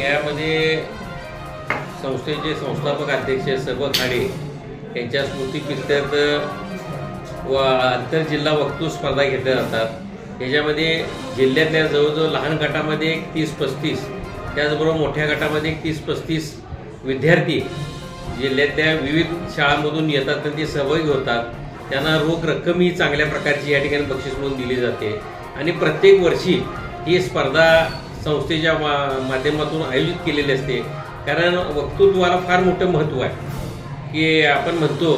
यामध्ये संस्थेचे संस्थापक अध्यक्ष सर्व खाडे यांच्या स्मृतीप्रित्यर्थ व आंतरजिल्हा वक्तृत्व स्पर्धा घेतल्या जातात. याच्यामध्ये जिल्ह्यातल्या जवळजवळ लहान गटामध्ये एक तीस पस्तीस त्याचबरोबर मोठ्या गटामध्ये एक तीस पस्तीस विद्यार्थी जिल्ह्यातल्या विविध शाळांमधून येतात आणि ते सहभागी होतात. त्यांना रोख रक्कम ही चांगल्या प्रकारची या ठिकाणी बक्षीस म्हणून दिली जाते. आणि प्रत्येक वर्षी ही स्पर्धा संस्थेच्या मा माध्यमातून आयोजित केलेली असते. कारण वक्तृत्वाला फार मोठं महत्त्व आहे. की आपण म्हणतो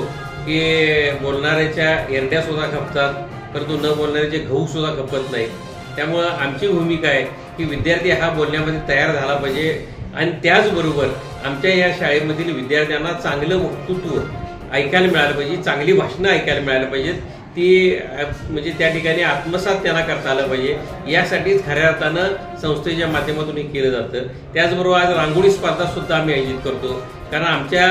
की बोलणाऱ्याच्या एरड्यासुद्धा खपतात परंतु न बोलणाऱ्याचे घऊसुद्धा सुद्धा खपत नाहीत त्यामुळं आमची भूमिका आहे की विद्यार्थी हा बोलण्यामध्ये तयार झाला पाहिजे. आणि त्याचबरोबर आमच्या या शाळेमधील विद्यार्थ्यांना चांगलं वक्तृत्व ऐकायला मिळालं पाहिजे चांगली भाषणं ऐकायला मिळायला पाहिजेत. ती म्हणजे त्या ठिकाणी आत्मसात त्यांना करता आलं पाहिजे. यासाठीच खऱ्या अर्थानं संस्थेच्या माध्यमातून हे केलं जातं. त्याचबरोबर आज रांगोळी स्पर्धा सुद्धा आम्ही आयोजित करतो. कारण आमच्या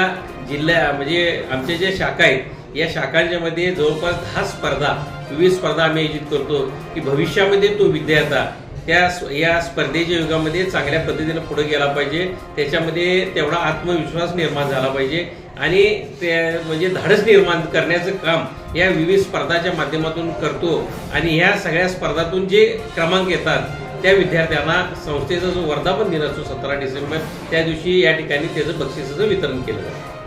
जिल्ह्या म्हणजे आमच्या ज्या शाखा आहेत या शाखांच्यामध्ये जवळपास दहा स्पर्धा विविध स्पर्धा आम्ही आयोजित करतो की भविष्यामध्ये तो विद्यार्थी त्या स्प- या स्पर्धेच्या युगामध्ये चांगल्या पद्धतीनं पुढे गेला पाहिजे. त्याच्यामध्ये तेवढा आत्मविश्वास निर्माण झाला पाहिजे. आणि ते म्हणजे धाडस निर्माण करण्याचं काम या विविध स्पर्धाच्या माध्यमातून करतो. आणि ह्या सगळ्या स्पर्धातून जे क्रमांक येतात त्या विद्यार्थ्यांना संस्थेचा जो वर्धापन दिन असतो सतरा डिसेंबर त्या दिवशी या ठिकाणी त्याचं बक्षिसाचं वितरण केलं जातं.